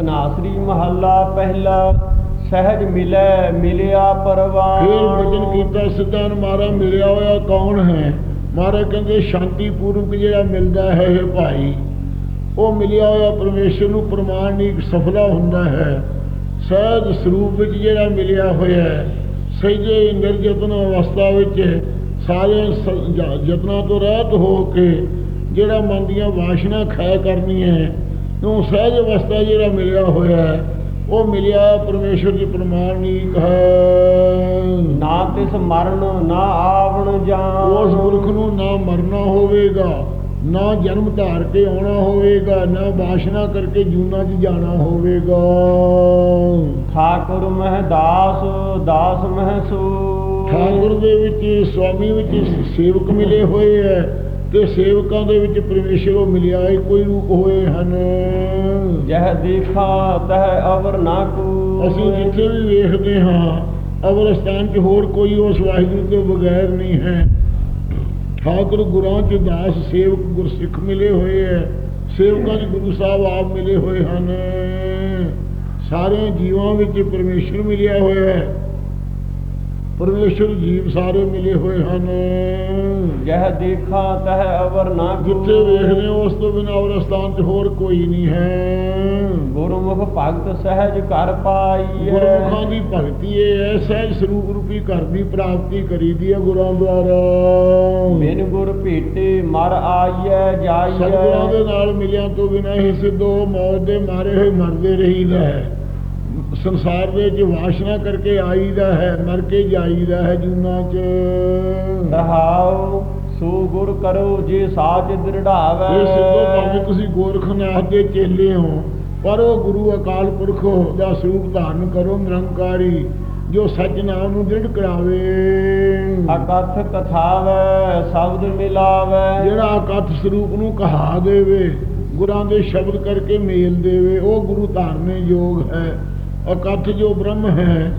ਤਨਾਸਰੀ ਮਹੱਲਾ ਪਹਿਲਾ ਸਹਿਜ ਮਿਲੈ, ਮਿਲਿਆ ਪਰਵਾਨ। ਫਿਰ ਵਚਨ ਕੀਤਾ ਸਿੱਧਾ ਮਾਰਾ ਮਿਲਿਆ ਹੋਇਆ ਕੌਣ ਹੈ? ਮਹਾਰਾਜ ਕਹਿੰਦੇ ਸ਼ਾਂਤੀ ਪੂਰਵਕ ਜਿਹੜਾ ਮਿਲਦਾ ਹੈ ਇਹ ਭਾਈ। ਉਹ ਮਿਲਿਆ ਹੋਇਆ ਪਰਮੇਸ਼ਰ ਨੂੰ ਪ੍ਰਮਾਣ ਸਫਲਾ ਹੁੰਦਾ ਹੈ। ਸਹਿਜ ਸਰੂਪ ਵਿੱਚ ਜਿਹੜਾ ਮਿਲਿਆ ਹੋਇਆ ਹੈ ਸਹਿਜੇ ਨਿਰਜਤਨ ਅਵਸਥਾ ਵਿੱਚ ਸਾਰੇ ਯਤਨਾਂ ਤੋਂ ਰਹਿਤ ਹੋ ਕੇ ਜਿਹੜਾ ਮਨ ਦੀਆਂ ਵਾਸ਼ਨਾ ਖੈ ਕਰਨੀ ਹੈ ਉਹ ਸਹਿਜ ਅਵਸਥਾ ਜਿਹੜਾ ਮਿਲਿਆ ਹੋਇਆ ਹੈ ਉਹ ਮਿਲਿਆ ਪਰਮੇਸ਼ਰ ਦੀ ਪ੍ਰਮਾਣਿਕ ਹੈ। ਨਾ ਤਿਸ ਮਰਨ ਨਾ ਆਵਣ ਜਾਣ। ਉਸ ਪੁਰਖ ਨੂੰ ਨਾ ਮਰਨਾ ਹੋਵੇਗਾ ਨਾ ਜਨਮ ਧਾਰ ਕੇ ਆਉਣਾ ਹੋਵੇਗਾ ਨਾ ਵਾਸ਼ਨਾ ਕਰਕੇ ਜੂਨਾ 'ਚ ਜਾਣਾ ਹੋਵੇਗਾ। ਠਾਕੁਰ ਮਹਿ ਦਾਸ ਦਾਸ ਮਹਿ ਸੂ। ਠਾਕੁਰ ਦੇ ਵਿੱਚ ਸਵਾਮੀ ਵਿੱਚ ਸੇਵਕ ਮਿਲੇ ਹੋਏ ਹੈ ਤੇ ਸੇਵਕਾਂ ਦੇ ਵਿੱਚ ਪਰਮੇਸ਼ਰ ਉਹ ਮਿਲਿਆ ਇੱਕੋ ਹੀ ਰੂਪ ਹੋਏ ਹਨ। ਜਹ ਦੇਖਾ ਤਹ ਅਵਰ ਨਾ ਕੂ ਅਸੀਂ ਜਿੱਥੇ ਵੀ ਵੇਖਦੇ ਹਾਂ ਅਵਰਸਥਾਨ 'ਚ ਹੋਰ ਕੋਈ ਉਸ ਵਾਹਿਗੁਰੂ ਤੋਂ ਬਗੈਰ ਨਹੀਂ ਹੈ। ਠਾਕੁਰ ਗੁਰਾਂ 'ਚ ਦਾਸ ਸੇਵਕ ਗੁਰਸਿੱਖ ਮਿਲੇ ਹੋਏ ਹੈ। ਸੇਵਕਾਂ 'ਚ ਗੁਰੂ ਸਾਹਿਬ ਆਪ ਮਿਲੇ ਹੋਏ ਹਨ। ਸਾਰੇ ਜੀਵਾਂ ਵਿੱਚ ਪਰਮੇਸ਼ਰ ਮਿਲਿਆ ਹੋਇਆ ਹੈ। ਪਰਮੇਸ਼ਰ ਜੀਵ ਸਾਰੇ ਮਿਲੇ ਹੋਏ ਹਨ। ਜਹ ਦੇਖਾ ਤਹ ਅਵਰ ਨਾ ਜਿੱਥੇ ਵੇਖਦੇ ਹੋ ਉਸ ਤੋਂ ਬਿਨਾਂ ਅਵਰਸਥਾਨ 'ਚ ਹੋਰ ਕੋਈ ਨਹੀਂ ਹੈ। ਗੁਰਮੁਖ ਭਗਤ ਸਹਿਜ ਕਰ ਪਾਈਐ। ਗੁਰਮੁਖਾਂ ਦੀ ਭਗਤੀ ਇਹ ਹੈ ਸਹਿਜ ਸਰੂਪ ਰੂਪੀ ਘਰ ਦੀ ਪ੍ਰਾਪਤੀ ਕਰੀਦੀ ਹੈ ਗੁਰਾਂ ਦੁਆਰਾ। ਬਿਨ ਗੁਰ ਭੇਟੇ ਮਰ ਆਈਐ ਸਤਿਗੁਰਾਂ ਦੇ ਜਾਈਐ ਨਾਲ ਮਿਲਿਆਂ ਤੋਂ ਬਿਨਾਂ ਹੀ ਸਿੱਧੋ ਮੌਤ ਦੇ ਮਾਰੇ ਹੋਏ ਮਰਦੇ ਰਹੀਦਾ ਹੈ। ਸੰਸਾਰ ਦੇ ਵਿੱਚ ਵਾਸ਼ਨਾ ਕਰਕੇ ਆਈਦਾ ਹੈ ਮਰ ਕੇ ਜਾਈਦਾ ਹੈ ਜੂਨਾ 'ਚ। ਰਹਾਉ ਸੋ ਗੁਰ ਕਰੋ ਜੇ ਸਾਚ ਦ੍ਰਿੜਾਵੈ। ਇਹ ਸਿੱਧੋ ਭਾਵੇਂ ਤੁਸੀਂ ਗੋਰਖਨਾਥ ਦੇ ਚੇਲੇ ਹੋ ਪਰ ਉਹ ਗੁਰੂ ਅਕਾਲ ਪੁਰਖ ਦਾ ਸਰੂਪ ਧਾਰਨ ਕਰੋ ਨਿਰੰਕਾਰੀ ਜੋ ਸੱਚ ਨਾਮ ਨੂੰ ਦ੍ਰਿੜ ਕਰਾਵੇ। ਅਕਥ ਕਥਾਵੈ ਸ਼ਬਦ ਮਿਲਾਵੈ। ਜਿਹੜਾ ਅਕਥ ਸਰੂਪ ਨੂੰ ਕਹਾ ਦੇਵੇ ਗੁਰਾਂ ਦੇ ਸ਼ਬਦ ਕਰਕੇ ਮੇਲ ਦੇਵੇ ਉਹ ਗੁਰੂ ਧਾਰਨੇ ਯੋਗ ਹੈ। ਅਕਥ ਜੋ ਬ੍ਰਹਮ ਹੈ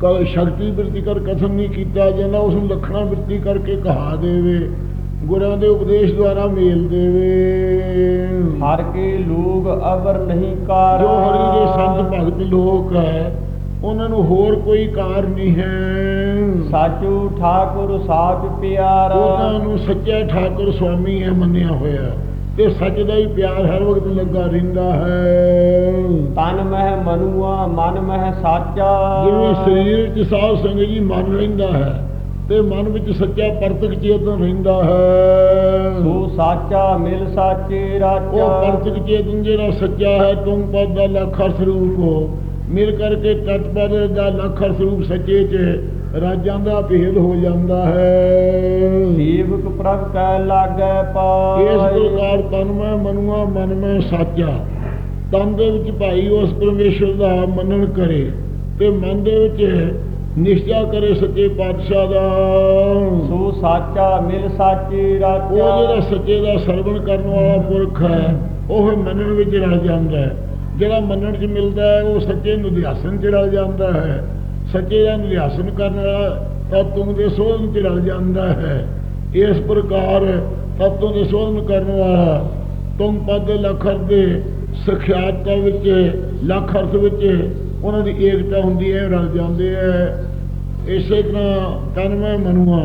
ਕਲ ਸ਼ਕਤੀ ਬਿਰਤੀ ਕਰ ਕਥਨ ਨਹੀਂ ਕੀਤਾ ਜਾਂਦਾ ਉਸ ਨੂੰ ਲਖਣਾ ਬਿਰਤੀ ਕਰਕੇ ਕਹਾ ਦੇਵੇ ਗੁਰਾਂ ਦੇ ਉਪਦੇਸ਼ ਦੁਆਰਾ ਮੇਲ ਦੇਵੇ। ਹਰ ਕੇ ਲੋਗ ਅਵਰ ਨਹੀਂ ਕਾਰ। ਜੋ ਹਰੀ ਦੇ ਸੰਤ ਭਗਤ ਲੋਕ ਹੈ ਉਹਨਾਂ ਨੂੰ ਹੋਰ ਕੋਈ ਕਾਰ ਨਹੀਂ ਹੈ। ਸਾਚੂ ਠਾਕੁਰ ਸਾਚ ਪਿਆਰਾ। ਉਹਨਾਂ ਨੂੰ ਸੱਚਾ ਠਾਕੁਰ ਸੁਆਮੀ ਹੈ ਮੰਨਿਆ ਹੋਇਆ। ਤੇ ਸੱਚ ਦਾ ਹੀ ਪਿਆਰ ਹਰ ਵਕਤ ਲੱਗਾ ਰਹਿੰਦਾ ਹੈ। ਤਨ ਮਹਿ ਮਨੁਆ ਮਨ ਮਹਿ ਸਾਚਾ। ਜਿਵੇਂ ਸਰੀਰ 'ਚ ਸਾਧ ਸੰਗਤ ਜੀ ਮਨ ਰਹਿੰਦਾ ਹੈ ਤੇ ਮਨ ਵਿੱਚ ਸੱਚਾ ਪਰਤਕ ਚੇਤਨ ਰਹਿੰਦਾ ਹੈ। ਸੋ ਸਾਚਾ ਮਿਲ ਸਾਚੇ ਉਹ ਰਾਚਾ ਪਰਤਕ ਚੇਤਨ ਜਿਹੜਾ ਸੱਚਾ ਹੈ ਤੁਮ ਪਦ ਦਾ ਲੱਖਰ ਸਰੂਪ ਹੋ। ਮਿਲ ਕਰਕੇ ਤਤ ਪਦ ਦਾ ਲੱਖਰ ਸਰੂਪ ਸੱਚੇ 'ਚ ਰਾਜਾਂ ਦਾ ਭੇਦ ਹੋ ਜਾਂਦਾ ਹੈ। ਸੇਵਕ ਪ੍ਰਭ ਕੈ ਲਾਗੈ ਇਸ ਪਾਇ ਪ੍ਰਕਾਰ ਤਨ ਮੈਂ ਮਨੁਆ ਮਨ ਮੈਂ ਸਾਚਾ। ਤਨ ਦੇ ਵਿੱਚ ਭਾਈ ਉਸ ਪਰਮੇਸ਼ਰ ਦਾ ਮੰਨਣ ਕਰੇ ਤੇ ਮਨ ਦੇ ਵਿੱਚ ਨਿਸ਼ਚਾ ਕਰੇ ਸੱਚੇ ਪਾਤਸ਼ਾਹ ਦਾ। ਸੋ ਸਾਚਾ ਮਿਲ ਸਾਚੇ ਉਹ ਜਿਹੜਾ ਸੱਚੇ ਦਾ ਸਰਵਣ ਕਰਨ ਵਾਲਾ ਪੁਰਖ ਹੈ ਉਹ ਮੰਨਣ ਵਿੱਚ ਰਲ ਜਾਂਦਾ ਹੈ। ਜਿਹੜਾ ਮੰਨਣ 'ਚ ਮਿਲਦਾ ਹੈ ਉਹ ਸੱਚੇ ਨਿਧਿਆਸਨ 'ਚ ਰਲ ਜਾਂਦਾ ਹੈ। ਸੱਚੇ ਦਾ ਨਿਧਿਆਸਨ ਕਰਨ ਵਾਲਾ ਤਤੋਂ ਦੇ ਸੋਧਨ 'ਚ ਰਲ ਜਾਂਦਾ ਹੈ। ਇਸ ਪ੍ਰਕਾਰ ਤਤੋਂ ਦੇ ਸੋਧਨ ਕਰਨ ਵਾਲਾ ਤੁਮ ਪਦ ਲਖਰ ਦੇ ਸਖਿਆਤਾ ਵਿੱਚ, ਲੱਖ ਅਰਥ ਵਿੱਚ ਉਹਨਾਂ ਦੀ ਏਕਤਾ ਹੁੰਦੀ ਹੈ, ਰਲ ਜਾਂਦੇ ਹੈ। ਇਸੇ ਤਰ੍ਹਾਂ ਤਨ ਮੈਂ ਮਨੁਆ,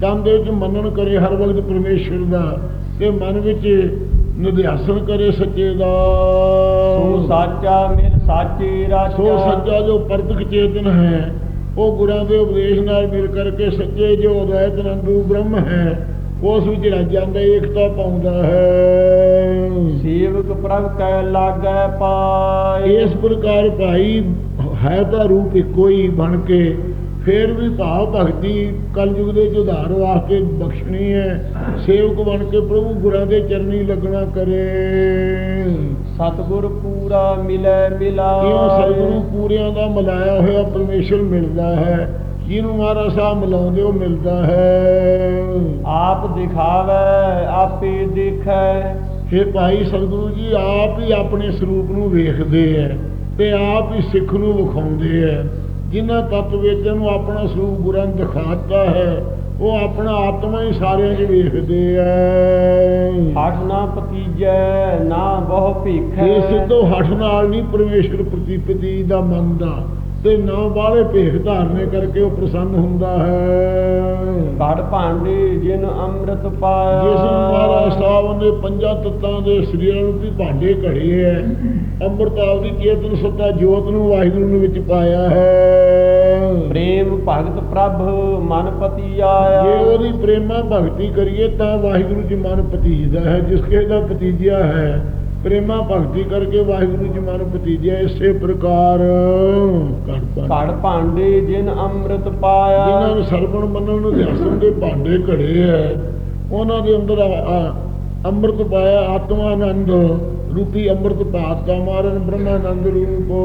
ਤਨ ਦੇ ਵਿੱਚ ਮੰਨਣ ਕਰੇ ਹਰ ਵਕਤ ਪਰਮੇਸ਼ਰ ਦਾ ਤੇ ਮਨ ਵਿੱਚ ਨਿਧਿਆਸਨ ਕਰੇ ਸੱਚੇ ਦਾ। ਸੋ ਸਾਚਾ ਸਾਚੇ ਰਾਚਾ ਸੋ ਸੱਚਾ ਜੋ ਪਰਤਕ ਚੇਤਨ ਹੈ ਉਹ ਗੁਰਾਂ ਦੇ ਉਪਦੇਸ਼ ਨਾਲ ਮਿਲ ਕਰਕੇ ਸੱਚੇ ਜੋ ਰਹਿਤ ਨੰਦੂ ਬ੍ਰਹਮ ਹੈ ਉਸ ਵਿੱਚ ਰਜ ਜਾਂਦਾ ਏਕਤਾ ਪਾਉਂਦਾ ਹੈ। ਸੇਵਕ ਪ੍ਰਭ ਕੈ ਲਾਗੈ ਪਾਇ ਇਸ ਪ੍ਰਕਾਰ ਭਾਈ ਹੈ ਤਾਂ ਰੂਪ ਇੱਕੋ ਹੀ ਬਣ ਕੇ ਫੇਰ ਵੀ ਭਾਵ ਭਗਤੀ ਕਲਯੁਗ ਦੇ ਜੁਧਾਰ ਵਾਸਤੇ ਬਖਸ਼ਣੀ ਹੈ। ਸੇਵਕ ਬਣ ਕੇ ਪ੍ਰਭੂ ਗੁਰਾਂ ਦੇ ਚਰਨੀ ਲੱਗਣਾ ਕਰੇ। ਸਤਿਗੁਰ ਪੂਰਾ ਮਿਲੈ ਕਿਉਂ ਸਤਿਗੁਰੂ ਮਿਲਾਇ ਪੂਰਿਆਂ ਦਾ ਮਿਲਾਇਆ ਹੋਇਆ ਪਰਮੇਸ਼ਰ ਮਿਲਦਾ ਹੈ। ਜਿਹਨੂੰ ਮਹਾਰਾਜ ਸਾਹਿਬ ਮਿਲਾਉਂਦੇ ਉਹ ਮਿਲਦਾ ਹੈ। ਆਪ ਦਿਖਾਵੈ ਆਪੇ ਦੇਖੈ। हे ਭਾਈ ਸਤਿਗੁਰੂ ਜੀ ਆਪ ਹੀ ਆਪਣੇ ਸਰੂਪ ਨੂੰ ਵੇਖਦੇ ਹੈ ਤੇ ਆਪ ਹੀ ਸਿੱਖ ਨੂੰ ਵਿਖਾਉਂਦੇ ਹੈ ਜਿਨ੍ਹਾਂ ਤੱਤ ਵੇਚਨ ਨੂੰ ਆਪਣਾ ਸਰੂਪ ਗੁਰਾਂ ਦਿਖਾਤਾ ਹੈ। ਉਹ ਆਪਣਾ ਆਤਮਾ ਹੀ ਸਾਰਿਆਂ 'ਚ ਵੇਖਦੇ ਐ। ਹਟ ਨਾ ਪਤੀਜੈ ਨਾ ਬਹੁ ਭੀਖੈ। ਇਹ ਸਿੱਧੋ ਹੱਠ ਨਾਲ ਨਹੀਂ ਪਰਮੇਸ਼ਰ ਪ੍ਰਤੀਪਤੀ ਦਾ ਮੰਨਦਾ ਤੇ ਨਾ ਬਾਹਲੇ ਭੇਖ ਧਾਰਨੇ ਕਰਕੇ ਉਹ ਪ੍ਰਸੰਨ ਹੁੰਦਾ ਹੈ। ਘੜ ਭਾਂਡੇ ਜਿਨ ਅੰਮ੍ਰਿਤ ਪਾਇਆ। ਜਿਸ ਮਹਾਰਾਜ ਸਾਹਿਬ ਨੇ ਪੰਜਾਂ ਤੱਤਾਂ ਦੇ ਸਰੀਰਾਂ ਨੂੰ ਵੀ ਭਾਂਡੇ ਘੜੇ ਹੈ ਅੰਮ੍ਰਿਤ ਆਪਦੀ ਚੇਤਨ ਸੱਤਾ ਜੋਤ ਨੂੰ ਵਾਹਿਗੁਰੂ ਨੇ ਵਿੱਚ ਪਾਇਆ ਹੈ। ਪ੍ਰੇਮ ਭਗਤ ਪ੍ਰਭ ਮਨ ਪਤੀ ਜੇ ਆਇਆ ਉਹਦੀ ਪ੍ਰੇਮਾ ਭਗਤੀ ਕਰੀਏ ਤਾਂ ਵਾਹਿਗੁਰੂ ਜੀ ਮਨ ਪਤੀਜਦਾ ਹੈ ਜਿਸ ਕਿਸੇ ਦਾ ਪਤੀਜਿਆ ਹੈ ਪ੍ਰੇਮਾ ਭਗਤੀ ਕਰਕੇ ਵਾਹਿਗੁਰੂ ਜੀ ਮਨ ਪਤੀਜਿਆ ਇਸੇ ਪ੍ਰਕਾਰ ਘੜ ਭਾਂਡੇ। ਜਿਨ ਅੰਮ੍ਰਿਤ ਪਾਇਆ। ਜਿਨ੍ਹਾਂ ਨੂੰ ਸਰਵਣ ਮੰਨਣ ਨੂੰ ਅਧਿਆਸਨ ਦੇ ਭਾਂਡੇ ਘੜੇ ਐ ਉਹਨਾਂ ਦੇ ਅੰਦਰ ਅੰਮ੍ਰਿਤ ਪਾਇਆ ਆਤਮਾ ਆਨੰਦ ਰੂਪੀ ਅੰਮ੍ਰਿਤ ਪਾਤਾ ਮਾਰਨ ਬ੍ਰਹਮਾਨੰਦ ਰੂਪੋ।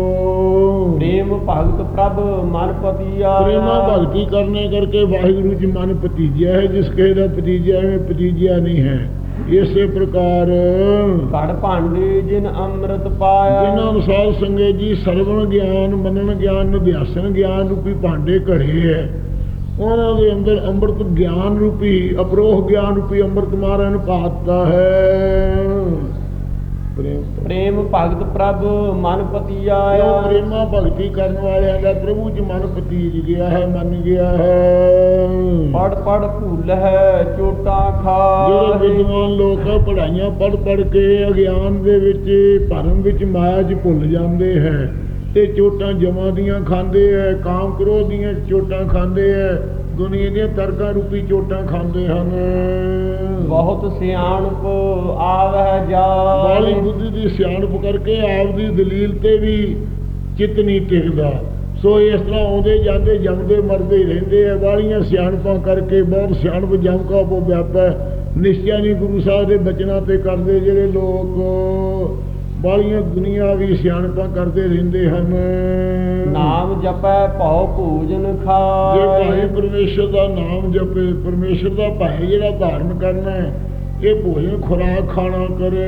ਪ੍ਰੇਮ ਭਗਤ ਪ੍ਰਭ ਮਨ ਪਤੀ ਆਇਆ ਪ੍ਰੇਮਾ ਭਗਤੀ ਕਰਨੇ ਕਰਕੇ ਵਾਹਿਗੁਰੂ ਜੀ ਮਨ ਪਤੀਜਿਆ ਹੈ ਜਿਸ ਕਿਸੇ ਦਾ ਪਤੀਜਿਆ ਹੈ ਪਤੀਜਿਆ ਨਹੀਂ ਹੈ। ਇਸੇ ਪ੍ਰਕਾਰ ਘੜ ਭਾਂਡੇ ਜਿਨ ਅੰਮ੍ਰਿਤ ਪਾਇਆ। ਜਿਨ੍ਹਾਂ ਅਨੁਸਾਰ ਸੰਗੇ ਜੀ ਸਰਵਣ ਗਿਆਨ ਮੰਨਣ ਗਿਆਨ ਨਿਧਿਆਸਨ ਗਿਆਨ ਰੂਪੀ ਭਾਂਡੇ ਘੜੇ ਹੈ। ਉਹਨਾਂ ਦੇ ਅੰਦਰ ਅੰਮ੍ਰਿਤ ਗਿਆਨ ਰੂਪੀ ਅਪਰੋਹ ਗਿਆਨ ਰੂਪੀ ਅੰਮ੍ਰਿਤ ਮਹਾਰਾਜ ਨੇ ਪਾਤਾ ਹੈ। ਪ੍ਰੇਮ ਪ੍ਰੇਮ ਭਗਤ ਪ੍ਰਭ ਮਨ ਪਤੀ ਜੋ ਆਇਆ ਪ੍ਰੇਮਾ ਭਗਤੀ ਕਰਨ ਵਾਲਿਆਂ ਦਾ ਪ੍ਰਭੂ ਜੀ ਮਨ ਪਤੀਜ ਗਿਆ ਹੈ ਮੰਨ ਗਿਆ ਹੈ। ਪੜ ਪੜ ਭੁੱਲ ਹੈ ਚੋਟਾਂ ਜਿਹੜੇ ਖਾ ਵਿਦਵਾਨ ਲੋਕ ਆ, ਪੜ੍ਹਾਈਆਂ ਪੜ੍ਹ ਪੜ੍ਹ ਕੇ ਅਗਿਆਨ ਦੇ ਵਿੱਚ ਭਰਮ ਵਿੱਚ ਮਾਇਆ 'ਚ ਭੁੱਲ ਜਾਂਦੇ ਹੈ ਤੇ ਚੋਟਾਂ ਜਮਾਂ ਦੀਆਂ ਖਾਂਦੇ ਐ ਕਾਮ ਕ੍ਰੋਧ ਦੀਆਂ ਚੋਟਾਂ ਖਾਂਦੇ ਐ ਦੁਨੀਆ ਦੀਆਂ ਤਰਕਾਂ ਰੂਪੀ ਚੋਟਾਂ ਖਾਂਦੇ ਹਨ। ਬਹੁਤ ਸਿਆਣਪ ਆਵਹਿ ਜਾ ਬਾਲੀ ਬੁੱਧੀ ਦੀ ਸਿਆਣਪ ਕਰਕੇ ਆਪਦੀ ਦਲੀਲ ਤੇ ਵੀ ਚਿੱਤ ਨਹੀਂ ਟਿਕਦਾ। ਸੋ ਇਸ ਤਰ੍ਹਾਂ ਆਉਂਦੇ ਜਾਂਦੇ ਜੰਮਦੇ ਮਰਦੇ ਹੀ ਰਹਿੰਦੇ ਆ। ਵਾਲੀਆਂ ਸਿਆਣਪਾਂ ਕਰਕੇ ਬਹੁਤ ਸਿਆਣਪ ਜਮਕਾ ਬੋ ਵਿਆਪੈ। ਨਿਸ਼ਚੈ ਨਹੀਂ ਗੁਰੂ ਸਾਹਿਬ ਦੇ ਬਚਨਾਂ ਤੇ ਕਰਦੇ ਜਿਹੜੇ ਲੋਕ ਵਾਲੀਆਂ ਦੁਨੀਆ ਵੀ ਸਿਆਣਪਾਂ ਕਰਦੇ ਰਹਿੰਦੇ ਹਨ। ਨਾਮ ਜਪੈ ਭਉ ਭੋਜਨ ਜੇ ਭਾਈ ਖਾਏ ਪਰਮੇਸ਼ਰ ਦਾ ਨਾਮ ਜਪੇ ਪਰਮੇਸ਼ਰ ਦਾ ਭਾਈ ਜਿਹੜਾ ਧਾਰਨ ਕਰਨਾ ਹੈ ਇਹ ਭੋਜਨ ਖੁਰਾਕ ਖਾਣਾ ਕਰੇ।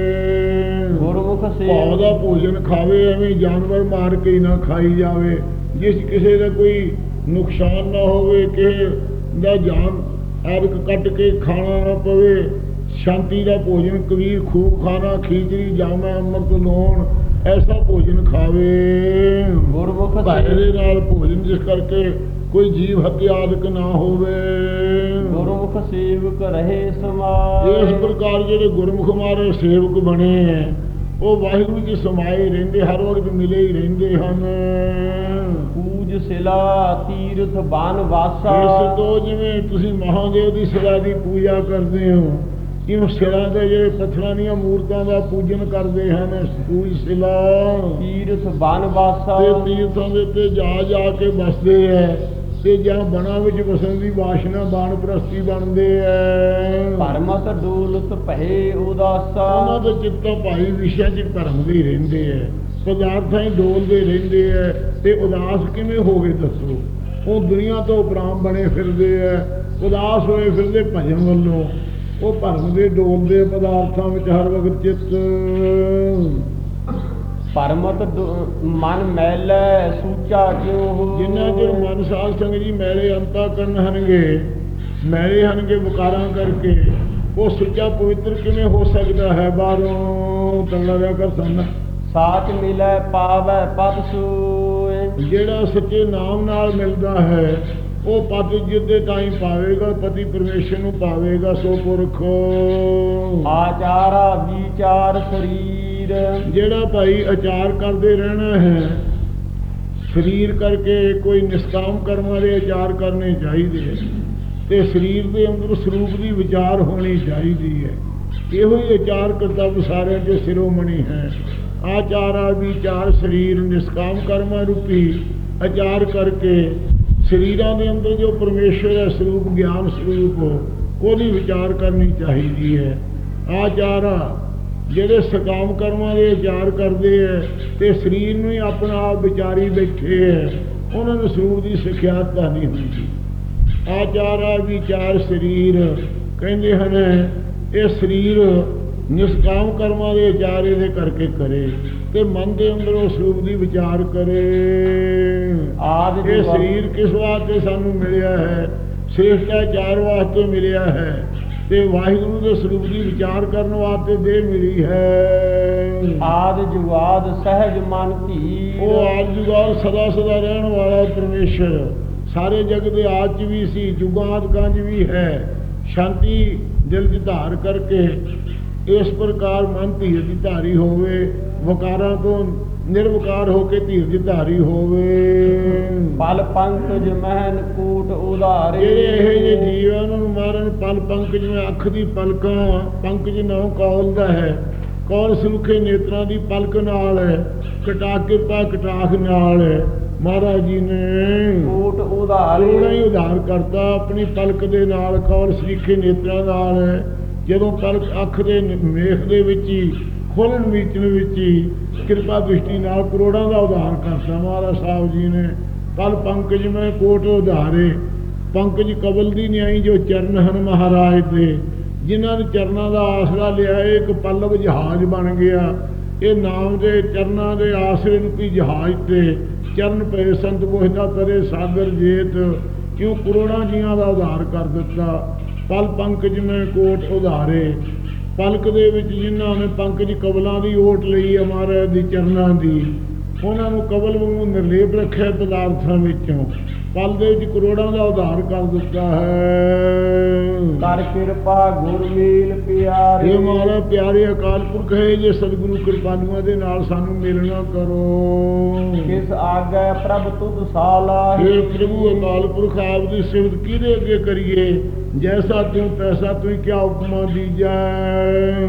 ਗੁਰਮੁਖ ਸੇਵ। ਦਾ ਭੋਜਨ ਖਾਵੇ ਐਵੇਂ ਜਾਨਵਰ ਮਾਰ ਕੇ ਹੀ ਨਾ ਖਾਈ ਜਾਵੇ। ਜਿਸ ਕਿਸੇ ਦਾ ਕੋਈ ਨੁਕਸਾਨ ਨਾ ਹੋਵੇ ਕਿਸੇ ਦਾ ਜਾਨ ਆਦਿਕ ਕੱਟ ਕੇ ਖਾਣਾ ਨਾ ਪਵੇ ਸ਼ਾਂਤੀ ਦਾ ਭੋਜਨ ਕਬੀਰ ਖੂਬ ਖਾਣਾ ਖੀਚੜੀ ਜਾਮਾ ਅੰਮ੍ਰਿਤ ਲੋਣ ਐਸਾ ਭੋਜਨ ਖਾਵੇ। ਗੁਰਮੁਖ ਦੇ ਨਾਲ ਭੋਜਨ ਜਿਸ ਕਰਕੇ ਕੋਈ ਜੀਵ ਹੱਤਿਆ ਆਦਿਕ ਨਾ ਹੋਵੇ। ਗੁਰਮੁਖ ਸੇਵਕ ਰਹੇ ਇਸ ਸਮਾਏ ਪ੍ਰਕਾਰ ਜਿਹੜੇ ਗੁਰਮੁਖ ਮਾਰੇ ਸੇਵਕ ਬਣੇ ਹੈ ਉਹ ਵਾਹਿਗੁਰੂ ਜੀ ਸਮਾਏ ਰਹਿੰਦੇ ਹਰ ਵਕਤ ਮਿਲੇ ਹੀ ਰਹਿੰਦੇ ਹਨ। ਪੂਜ ਸਿਲਾ ਤੀਰਥ ਬਨ ਵਾਸਾ। ਇਸ ਤੋਂ ਜਿਵੇਂ ਤੁਸੀਂ ਮਹਾਦੇਵ ਦੀ ਸਿਲਾ ਦੀ ਪੂਜਾ ਕਰਦੇ ਹੋ ਇਉਂ ਸਿਰਾਂ ਦੇ ਜਿਹੜੇ ਪੱਥਰਾਂ ਦੀਆਂ ਮੂਰਤਾਂ ਦਾ ਪੂਜਨ ਕਰਦੇ ਹਨ ਪੂਜ ਸਿਲਾ। ਤੀਰਥ ਬਨ ਵਾਸਾ ਤੇ ਤੀਰਥਾਂ ਦੇ ਉੱਤੇ ਜਾ ਜਾ ਕੇ ਵਸਦੇ ਐ ਤੇ ਜਾਂ ਬਣਾ ਵਿੱਚ ਵਸਣ ਦੀ ਵਾਸ਼ਨਾ ਬਾਣ ਪ੍ਰਸਤੀ ਬਣਦੇ ਐ। ਪਰਮਤ ਡੋਲਤ ਭਏ ਉਹਨਾਂ ਉਦਾਸਾ ਦੇ ਚਿੱਤੋਂ ਭਾਈ ਵਿਸ਼ਿਆਂ 'ਚ ਭਰਮ ਦੇ ਹੀ ਰਹਿੰਦੇ ਐ ਪਦਾਰਥਾਂ ਹੀ ਡੋਲਦੇ ਰਹਿੰਦੇ ਐ ਤੇ ਉਦਾਸ ਕਿਵੇਂ ਹੋ ਗਏ ਦੱਸੋ? ਉਹ ਦੁਨੀਆ ਤੋਂ ਉਪਰਾਮ ਬਣੇ ਫਿਰਦੇ ਐ ਉਦਾਸ ਹੋਏ ਫਿਰਦੇ ਭਜਨ ਵੱਲੋਂ। ਉਹ ਭਰਮ ਦੇ ਡੋਲਦੇ ਪਦਾਰਥਾਂ ਵਿੱਚ ਹਰ ਵਕਤ ਚਿੱਤ। ਪਰਮਤ ਮਨ ਮੈਲੈ ਸੂਚਾ ਕਿਉ ਜਿੰਨਾ ਚਿਰ ਮਨ ਸਾਧ ਸੰਗ ਜੀ ਮੈਲੇ ਅੰਤਾ ਕਰਨ ਹਨਗੇ ਮੈਲੇ ਹਨਗੇ ਵਿਕਾਰਾਂ ਕਰਕੇ ਉਹ ਸੁੱਚਾ ਪਵਿੱਤਰ ਕਿਵੇਂ ਹੋ ਸਕਦਾ ਹੈ ਬਾਹਰੋਂ? ਤੰਨਾ ਰਿਆ ਕਰ ਸੰਨਾ। ਸਾਚ ਮਿਲੈ ਪਾਵੈ ਪਦ ਸੋਏ। ਜਿਹੜਾ ਸੱਚੇ ਨਾਮ ਨਾਲ ਮਿਲਦਾ ਹੈ ਉਹ ਪਤੀ ਜਿੱਦੇ ਟਾਈਮ ਪਾਵੇਗਾ ਪਤੀ ਪਰਮੇਸ਼ਰ ਨੂੰ ਪਾਵੇਗਾ ਸੋ ਪੁਰਖ। ਆਚਾਰਾ ਵਿਚਾਰ ਸਰੀਰ। ਜਿਹੜਾ ਭਾਈ ਆਚਾਰ ਕਰਦੇ ਰਹਿਣਾ ਹੈ ਸਰੀਰ ਕਰਕੇ ਕੋਈ ਨਿਸ਼ਕਾਮ ਕਰਮਾਂ ਦੇ ਆਚਾਰ ਕਰਨੇ ਚਾਹੀਦੇ ਹੈ। ਤੇ ਸਰੀਰ ਦੇ ਅੰਦਰ ਸਰੂਪ ਦੀ ਵਿਚਾਰ ਹੋਣੀ ਚਾਹੀਦੀ ਹੈ। ਇਹੋ ਹੀ ਆਚਾਰ ਕਰਤੱਵ ਸਾਰਿਆਂ ਦੇ ਸਿਰੋਮਣੀ ਹੈ। ਆਚਾਰਾ ਵਿਚਾਰ ਸਰੀਰ ਨਿਸ਼ਕਾਮ ਕਰਮਾਂ ਰੂਪੀ ਆਚਾਰ ਕਰਕੇ ਸਰੀਰਾਂ ਦੇ ਅੰਦਰ ਜੋ ਪਰਮੇਸ਼ਰ ਹੈ ਸਰੂਪ, ਗਿਆਨ ਸਰੂਪ, ਉਹਦੀ ਵਿਚਾਰ ਕਰਨੀ ਚਾਹੀਦੀ ਹੈ। ਆਚਾਰਾ, ਜਿਹੜੇ ਸਕਾਮ ਕਰਮਾਂ ਦੇ ਵਿਚਾਰ ਕਰਦੇ ਐ ਤੇ ਸਰੀਰ ਨੂੰ ਹੀ ਆਪਣਾ ਆਪ ਵਿਚਾਰੀ ਬੈਠੇ ਐ ਉਹਨਾਂ ਨੂੰ ਸਰੂਪ ਦੀ ਸਿੱਖਿਆ ਤਾਂ ਨਹੀਂ ਹੁੰਦੀ ਆਚਾਰਾ, ਵਿਚਾਰ, ਸਰੀਰ ਕਹਿੰਦੇ ਹਨ, ਇਹ ਸਰੀਰ ਨਿਸ਼ਕਾਮ ਕਰਮਾਂ ਦੇ ਵਿਚਾਰ ਇਹਦੇ ਕਰਕੇ ਕਰੇ। ਤੇ ਮਨ ਦੇ ਅੰਦਰ ਉਹ ਸਰੂਪ ਦੀ ਵਿਚਾਰ ਕਰੇ। ਆਦਿ ਇਹ ਸਰੀਰ ਕਿਸ ਵਾਸਤੇ ਸਾਨੂੰ ਮਿਲਿਆ ਹੈ? ਸ੍ਰੇਸ਼ਟਾਚਾਰ ਵਾਸਤੇ ਮਿਲਿਆ ਹੈ ਤੇ ਵਾਹਿਗੁਰੂ ਦੇ ਸਰੂਪ ਦੀ ਵਿਚਾਰ ਕਰਨ ਵਾਸਤੇ ਦੇ ਮਿਲੀ ਹੈ। ਆਦ ਜੁਗਾਦ ਸਹਿਜ ਮਨ ਧੀ ਉਹ ਆਦ ਜੁਗਾਦ ਸਦਾ ਸਦਾ ਰਹਿਣ ਵਾਲਾ ਪਰਮੇਸ਼ਰ। ਸਾਰੇ ਜਗ ਦੇ ਆਦ ਚ ਵੀ ਸੀ ਜੁਗਾਦ ਕੰਜ ਵੀ ਹੈ। ਸ਼ਾਂਤੀ ਦਿਲ ਚ ਧਾਰ ਕਰਕੇ ਇਸ ਪ੍ਰਕਾਰ ਮਨ ਧੀਰ ਦੀ ਧਾਰੀ ਹੋਵੇ। ਵਕਾਰਾਂ ਤੋਂ ਨਿਰਵਕਾਰ ਹੋ ਕੇ ਧੀਰ ਦੀ ਧਾਰੀ ਹੋਵੇ। ਪਲ ਪੰਕਜ ਮਹਿਨ ਕੂਟ ਉਧਾਰੇ। ਜਿਹੜੇ ਇਹ ਜੇ ਜੀਵ ਉਹਨਾਂ ਨੂੰ ਮਾਰਨ ਪਲ ਪੰਕਜ ਜਿਵੇਂ ਅੱਖ ਦੀ ਪਲਕਾਂ ਪੰਕਜ ਨਾਮ ਕੌਲ ਦਾ ਹੈ। ਕੌਲ ਸੁਲਖੇ ਨੇਤਰਾਂ ਦੀ ਪਲਕ ਨਾਲ ਹੈ ਕਟਾ ਕਿਰਪਾ ਕਟਾਖ ਨਾਲ ਹੈ। ਮਹਾਰਾਜ ਜੀ ਨੇ ਕੂਟ ਕਰੋੜਾਂ ਹੀ ਉਧਾਰੇ ਉਧਾਰ ਕਰਤਾ ਆਪਣੀ ਪਲਕ ਦੇ ਨਾਲ ਕੌਲ ਸਰੀਖੇ ਨੇਤਰਾਂ ਨਾਲ ਜਦੋਂ ਪਲਕ ਅੱਖ ਦੇ ਮੇਖ ਦੇ ਵਿੱਚ ਹੀ ਖੋਲਣ ਵਿਚਣ ਵਿੱਚ ਹੀ ਕਿਰਪਾ ਦ੍ਰਿਸ਼ਟੀ ਨਾਲ ਕਰੋੜਾਂ ਦਾ ਉਧਾਰ ਕਰਤਾ। ਮਹਾਰਾਜ ਸਾਹਿਬ ਜੀ ਨੇ ਪਲ ਪੰਕਜ ਮੈਂ ਕੋਟ ਉਧਾਰੇ। ਪੰਕਜ ਕਬਲ ਦੀ ਨਿਆਈ ਜੋ ਚਰਨ ਹਨ ਮਹਾਰਾਜ ਦੇ, ਜਿਨ੍ਹਾਂ ਨੇ ਚਰਨਾਂ ਦਾ ਆਸਰਾ ਲਿਆ, ਇਹ ਇੱਕ ਪੱਲਵ ਜਹਾਜ਼ ਬਣ ਗਿਆ। ਇਹ ਨਾਮ ਦੇ ਚਰਨਾਂ ਦੇ ਆਸਰੇ ਨੂੰ ਕੀ ਜਹਾਜ਼ ਤੇ ਚਰਨ ਪਏ ਸੰਤ ਮੋਹਿਤਾ ਤਰੇ ਸਾਗਰ ਜੇਤ ਕਿਉਂ ਕਰੋੜਾਂ ਜੀਆਂ ਦਾ ਉਧਾਰ ਕਰ ਦਿੱਤਾ। ਪਲ ਪੰਕਜ ਮੈਂ ਕੋਟ ਉਧਾਰੇ। ਪਲਕ ਦੇ ਵਿੱਚ ਜਿਨ੍ਹਾਂ ਨੇ ਪੰਕਜ ਕਬਲਾਂ ਦੀ ਓਟ ਲਈ ਮਹਾਰਾਜ ਦੀ ਚਰਨਾਂ ਦੀ ਉਹਨਾਂ ਨੂੰ ਕਬਲ ਵਾਂਗੂ ਨਿਰਲੇਪ ਰੱਖਿਆ ਪਦਾਰਥਾਂ ਵਿੱਚੋਂ। ਪਲ ਦੇ ਵਿੱਚ ਕਰੋੜਾਂ ਦਾ ਉਧਾਰ ਕਰ ਦਿੱਤਾ ਹੈ। ਕਰ ਕਿਰਪਾ ਗੁਰ ਮੀਲ ਪਿਆਰੇ। ਇਹ ਮਹਾਰਾ ਪਿਆਰੇ ਅਕਾਲ ਪੁਰਖ ਹੈ ਜੇ ਸਤਿਗੁਰੂ ਕਿਰਪਾਨੂਆਂ ਦੇ ਨਾਲ ਸਾਨੂੰ ਮਿਲਣਾ ਕਰੋ। ਕਿਸ ਆਗੇ ਪ੍ਰਭ ਤੁਧ ਸਾਲਾਹੀ ਇਹ ਪ੍ਰਭੂ ਅਕਾਲ ਪੁਰਖ ਆਪ ਦੀ ਸਿਫਤ ਕਿਹਦੇ ਅੱਗੇ ਕਰੀਏ? ਜੈਸਾ ਤੂੰ ਤੈਸਾ ਤੂੰ ਕਿਆ ਉਪਮਾ ਦੀਜੈ।